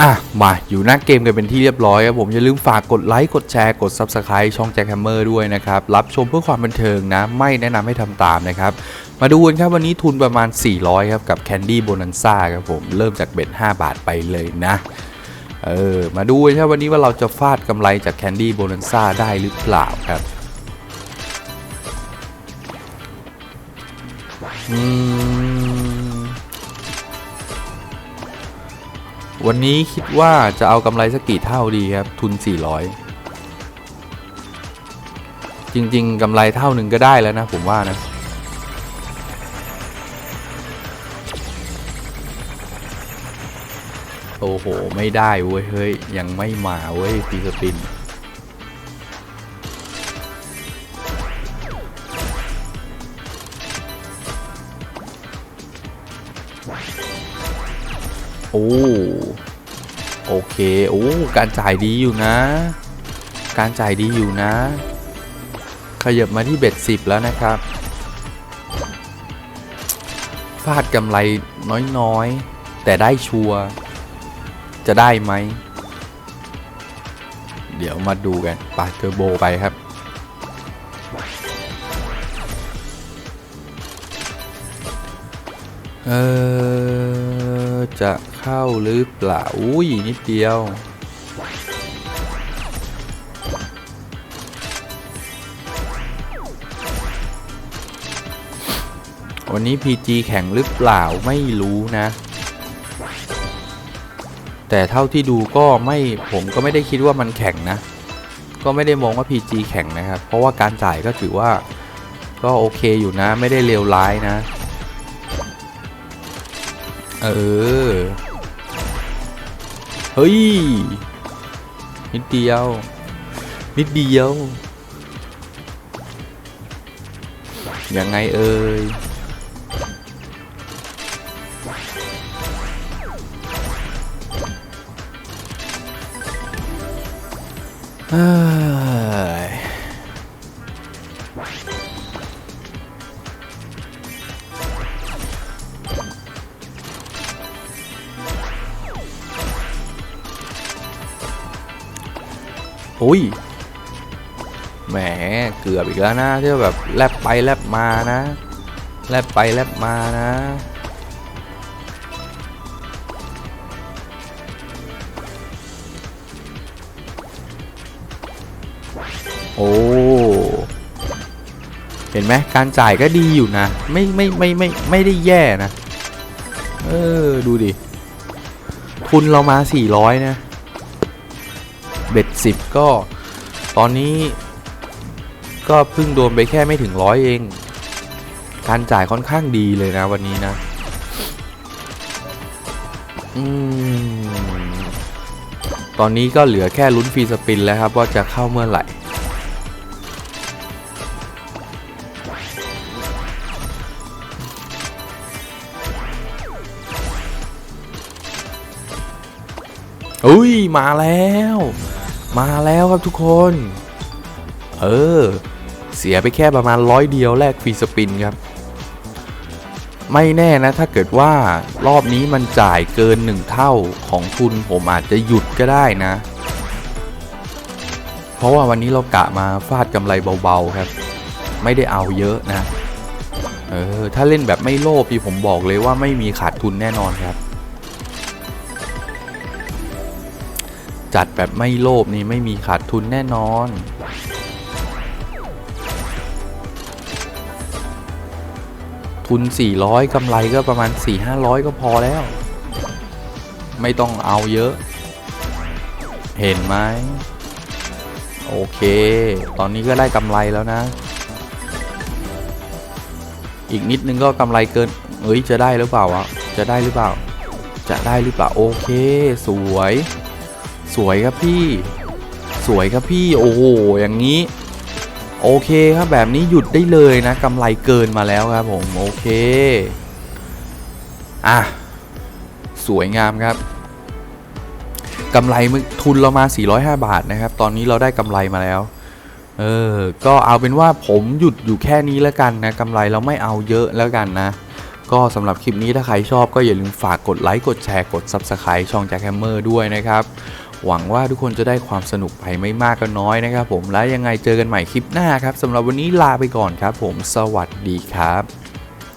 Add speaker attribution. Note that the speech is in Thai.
Speaker 1: อะ มาอยู่หน้าเกมกันเป็นที่เรียบร้อยครับผมอย่าลืมฝากกดไลค์กดแชร์กด Subscribe ช่องแจ็คแฮมเมอร์ด้วยนะครับ รับชมเพื่อความบันเทิงนะ ไม่แนะนำให้ทำตามนะครับ มาดูกันครับวันนี้ทุนประมาณ 400 ครับ กับ Candy Bonanza ครับผม เริ่มจากเบ็ด5บาทไปเลยนะ เออ มาดูกันครับวันนี้ว่าเราจะฟาดกำไรจาก Candy Bonanza ได้หรือเปล่าครับอืม วันนี้คิดว่าจะเอากำไรสักกี่เท่าดีครับ ทุน 400 จริง ๆกำไรเท่าหนึ่งก็ได้แล้วนะ ผมว่านะ โอ้โห ไม่ได้เว้ย เฮ้ย ยังไม่มาเว้ยฟีสปิน โอ้โอเคโอ้การจ่ายดีอยู่นะ การจ่ายดีอยู่นะ ขยับมาที่เบ็ดสิบแล้วนะครับฟาดกำไรน้อยๆ แต่ได้ชัวร์จะได้ไหม เดี๋ยวมาดูกันปาเทอร์โบไปครับเออ จะเข้าหรือเปล่า อุ้ยนิดเดียว วันนี้ PG แข่งหรือเปล่าไม่รู้นะ แต่เท่าที่ดูก็ไม่ผมก็ไม่ได้คิดว่ามันแข่งนะ ก็ไม่ได้มองว่า PG แข่งนะครับ เพราะว่าการจ่ายก็ถือว่าก็โอเคอยู่นะ ไม่ได้เลวร้ายนะ เออ เฮ้ย นิดเดียว นิดเดียว ยังไงเอ่ยเอ้ย อุ้ย แหม เกือบอีกแล้วนะที่แบบแลบไปแลบมานะ แลบไปแลบมานะ โอ้เห็นไหมการจ่ายก็ดีอยู่นะ ไม่ไม่ไม่ไม่ไม่ได้แย่นะ เออ ดูดิ ทุนเรามา 400 นะ เบ็ดสิบก็ ตอนนี้ก็เพิ่งโดนไปแค่ไม่ถึงร้อยเอง การจ่ายค่อนข้างดีเลยนะวันนี้นะ อืม ตอนนี้ก็เหลือแค่ลุ้นฟรีสปินแล้วครับ ว่าจะเข้าเมื่อไหร่อุ้ย มาแล้ว มาแล้วครับทุกคน เออ เสียไปแค่ประมาณร้อยเดียวแลกฟรีสปินครับ ไม่แน่นะ ถ้าเกิดว่ารอบนี้มันจ่ายเกินหนึ่งเท่าของทุนผมอาจจะหยุดก็ได้นะ เพราะว่าวันนี้เรากะมาฟาดกำไรเบาๆครับ ไม่ได้เอาเยอะนะ เออ ถ้าเล่นแบบไม่โลภพี่ผมบอกเลยว่าไม่มีขาดทุนแน่นอนครับ จัดแบบไม่โลภนี่ไม่มีขาดทุนแน่นอน ทุน 400 กำไรก็ประมาณ 4-500 ก็พอแล้ว ไม่ต้องเอาเยอะ เห็นไหมโอเค ตอนนี้ก็ได้กำไรแล้วนะ อีกนิดนึงก็กำไรเกิน เอ้ย จะได้หรือเปล่าวะ จะได้หรือเปล่า จะได้หรือเปล่า โอเค สวย สวยครับพี่ สวยครับพี่โอ้โหอย่างนี้ โอเคครับแบบนี้หยุดได้เลยนะกำไรเกินมาแล้วครับผมโอเคอะสวยงามครับกำไรมึทุนเรามา 405 บาทนะครับ ตอนนี้เราได้กำไรมาแล้วเออ ก็เอาเป็นว่าผมหยุดอยู่แค่นี้แล้วกันนะกำไรเราไม่เอาเยอะแล้วกันนะ ก็สำหรับคลิปนี้ถ้าใครชอบก็อย่าลืมฝากกดไลค์ กดแชร์ กด Subscribe ช่องแจ็คแฮมเมอร์ด้วยนะครับ หวังว่าทุกคนจะได้ความสนุกไปไม่มากก็น้อยนะครับผมและยังไงเจอกันใหม่คลิปหน้าครับสำหรับวันนี้ลาไปก่อนครับผมสวัสดีครับ